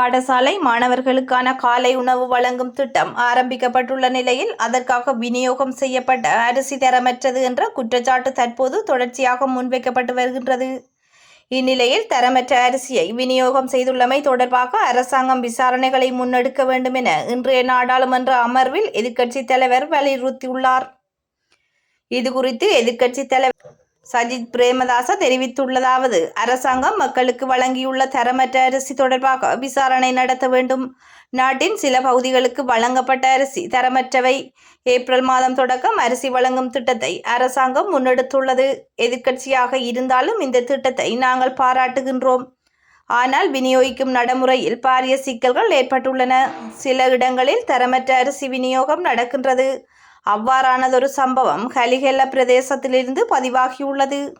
பாடசாலை மாணவர்களுக்கான காலை உணவு வழங்கும் திட்டம் ஆரம்பிக்கப்பட்டுள்ள நிலையில் அதற்காக விநியோகம் செய்யப்பட்ட அரிசி தரமற்றது என்ற குற்றச்சாட்டு தற்போது தொடர்ச்சியாக முன்வைக்கப்பட்டு வருகின்றது. இந்நிலையில் தரமற்ற அரிசியை விநியோகம் செய்துள்ளமை தொடர்பாக அரசாங்கம் விசாரணைகளை முன்னெடுக்க வேண்டும் என இன்றைய நாடாளுமன்ற அமர்வில் எதிர்க்கட்சித் தலைவர் வலியுறுத்தியுள்ளார். இதுகுறித்து எதிர்க்கட்சித் தலைவர் சஜித் பிரேமதாச தெரிவித்துள்ளதாவது அரசாங்கம் மக்களுக்கு வழங்கியுள்ள தரமற்ற அரிசி தொடர்பாக விசாரணை நடத்த வேண்டும். நாட்டின் சில பகுதிகளுக்கு வழங்கப்பட்ட அரிசி தரமற்றவை. ஏப்ரல் மாதம் தொடக்கம் அரிசி வழங்கும் திட்டத்தை அரசாங்கம் முன்னெடுத்துள்ளது. எதிர்க்கட்சியாக இருந்தாலும் இந்த திட்டத்தை நாங்கள் பாராட்டுகின்றோம். ஆனால் விநியோகிக்கும் நடைமுறையில் பாரிய சிக்கல்கள் ஏற்பட்டுள்ளன. சில இடங்களில் தரமற்ற அரிசி விநியோகம் நடக்கின்றது. அவ்வாறானதொரு சம்பவம் ஹலிஹெல்ல பிரதேசத்திலிருந்து பதிவாகியுள்ளது.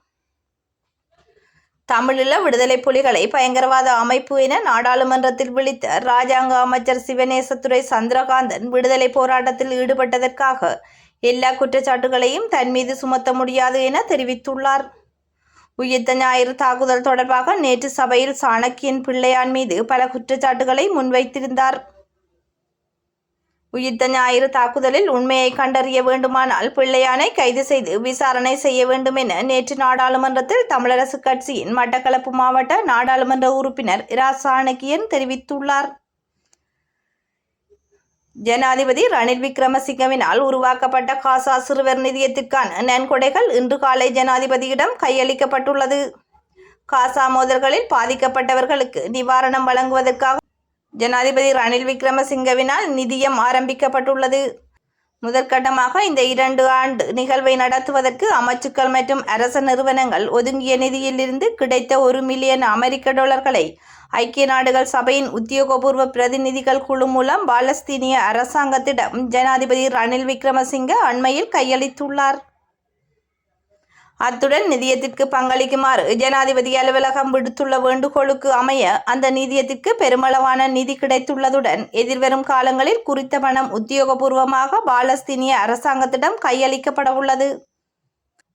தமிழீழ விடுதலை புலிகளை பயங்கரவாத அமைப்பு என நாடாளுமன்றத்தில் விழித்த ராஜாங்க அமைச்சர் சிவநேசத்துறை சந்திரகாந்தன் விடுதலை போராட்டத்தில் ஈடுபட்டதற்காக எல்லா குற்றச்சாட்டுகளையும் தன் மீது சுமத்த முடியாது என தெரிவித்துள்ளார். உயிர்த்த ஞாயிறு தாக்குதல் தொடர்பாக நேற்று சபையில் சாணக்கியன் பிள்ளையான் மீது பல குற்றச்சாட்டுகளை முன்வைத்திருந்தார். உயிர்த்த ஞாயிறு தாக்குதலில் உண்மையை கண்டறிய வேண்டுமானால் பிள்ளையானை கைது செய்து விசாரணை செய்ய வேண்டும் என நேற்று நாடாளுமன்றத்தில் தமிழரசு கட்சியின் மட்டக்களப்பு மாவட்ட நாடாளுமன்ற உறுப்பினர் இரா சாணக்கியன் தெரிவித்துள்ளார். ஜனாதிபதி ரணில் விக்ரமசிங்கவினால் உருவாக்கப்பட்ட காசா சிறுவர் நிதியத்திற்கான நன்கொடைகள் இன்று காலை ஜனாதிபதியிடம் கையளிக்கப்பட்டுள்ளது. காசா மோதல்களில் பாதிக்கப்பட்டவர்களுக்கு நிவாரணம் வழங்குவதற்காக ஜனாதிபதி ரணில் விக்ரமசிங்கவினால் நிதியம் ஆரம்பிக்கப்பட்டுள்ளது. முதற்கட்டமாக இந்த இரண்டு ஆண்டு நிகழ்வை நடத்துவதற்கு அமைச்சுக்கள் மற்றும் அரச நிறுவனங்கள் ஒதுங்கிய நிதியிலிருந்து கிடைத்த ஒரு மில்லியன் அமெரிக்க டாலர்களை ஐக்கிய நாடுகள் சபையின் உத்தியோகபூர்வ பிரதிநிதிகள் குழு மூலம் பாலஸ்தீனிய அரசாங்கத்திடம் ஜனாதிபதி ரணில் விக்ரமசிங்க அண்மையில் கையளித்துள்ளார். அத்துடன் நிதியத்திற்கு பங்களிக்குமாறு ஜனாதிபதி அலுவலகம் விடுத்துள்ள வேண்டுகோளுக்கு அமைய அந்த நிதியத்திற்கு பெருமளவான நிதி கிடைத்துள்ளதுடன் எதிர்வரும் காலங்களில் குறித்த பணம் உத்தியோகபூர்வமாக பாலஸ்தீனிய அரசாங்கத்திடம் கையளிக்கப்பட உள்ளது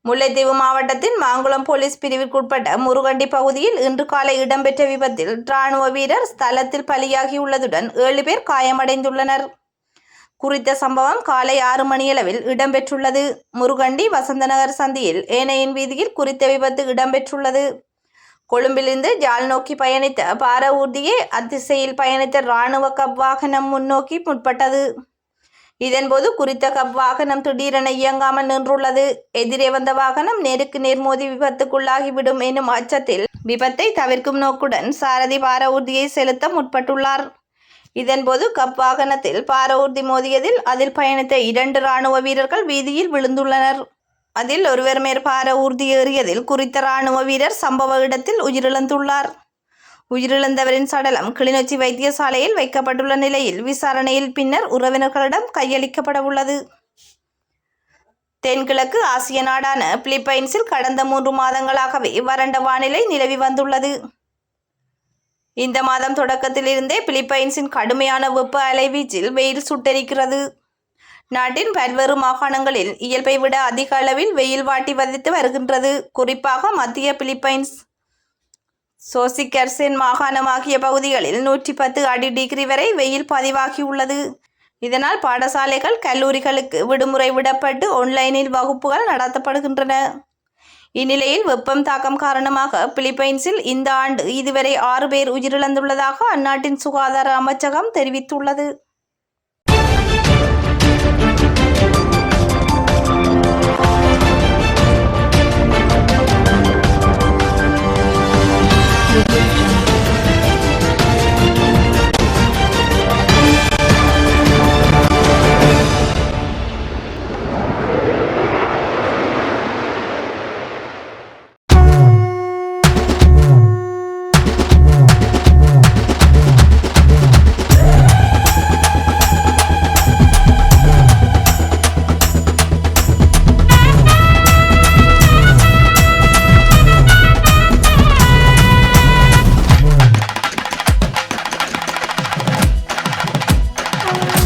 முல்லைத்தீவு மாவட்டத்தின் மாங்குளம் போலீஸ் பிரிவிற்குட்பட்ட முருகண்டி பகுதியில் இன்று காலை இடம்பெற்ற விபத்தில் இராணுவ வீரர் ஸ்தலத்தில் பலியாகியுள்ளதுடன் ஏழு பேர் காயமடைந்துள்ளனர். குறித்த சம்பவம் காலை ஆறு மணியளவில் இடம்பெற்றுள்ளது. முருகண்டி வசந்தநகர் சந்தியில் ஏனையின் வீதியில் குறித்த விபத்து இடம்பெற்றுள்ளது. கொழும்பிலிருந்து ஜால் நோக்கி பயணித்த பார ஊர்தியே அத்திசையில் பயணித்த இராணுவ கப் வாகனம் முன்னோக்கி முற்பட்டது. இதன்போது குறித்த கப் வாகனம் திடீரென இயங்காமல் நின்றுள்ளது. எதிரே வந்த வாகனம் நேருக்கு நேர் மோதி விபத்துக்குள்ளாகிவிடும் எனும் அச்சத்தில் விபத்தை தவிர்க்கும் நோக்குடன் சாரதி பார ஊர்தியை செலுத்த முற்பட்டுள்ளார். இதன்போது கப் வாகனத்தில் பார ஊர்தி மோதியதில் அதில் பயணித்த இரண்டு ராணுவ வீரர்கள் வீதியில் விழுந்துள்ளனர். அதில் ஒருவர் மேற்பார ஊர்தி ஏறியதில் குறித்த ராணுவ வீரர் சம்பவ இடத்தில் உயிரிழந்துள்ளார். உயிரிழந்தவரின் சடலம் கிளிநொச்சி வைத்தியசாலையில் வைக்கப்பட்டுள்ள நிலையில் விசாரணையில் பின்னர் உறவினர்களிடம் கையளிக்கப்பட உள்ளது தென்கிழக்கு ஆசிய நாடான பிலிப்பைன்ஸில் கடந்த மூன்று மாதங்களாகவே வறண்ட வானிலை நிலவி வந்துள்ளது. இந்த மாதம் தொடக்கத்திலிருந்தே பிலிப்பைன்ஸின் கடுமையான வெப்ப அலைவீச்சில் வெயில் சுட்டெரிக்கிறது. நாட்டின் பல்வேறு மாகாணங்களில் இயல்பை விட அதிக அளவில் வெயில் வாட்டி வதித்து வருகின்றது. குறிப்பாக மத்திய பிலிப்பைன்ஸ் சோசிகர்சென் மாகாணம் ஆகிய பகுதிகளில் நூற்றி பத்து அடி டிகிரி வரை வெயில் பதிவாகியுள்ளது இதனால் பாடசாலைகள் கல்லூரிகளுக்கு விடுமுறை விடப்பட்டு ஆன்லைனில் வகுப்புகள் நடத்தப்படுகின்றன. இந்நிலையில் வெப்பம் தாக்கம் காரணமாக பிலிப்பைன்ஸில் இந்த ஆண்டு இதுவரை ஆறு பேர் உயிரிழந்துள்ளதாக அந்நாட்டின் சுகாதார அமைச்சகம் தெரிவித்துள்ளது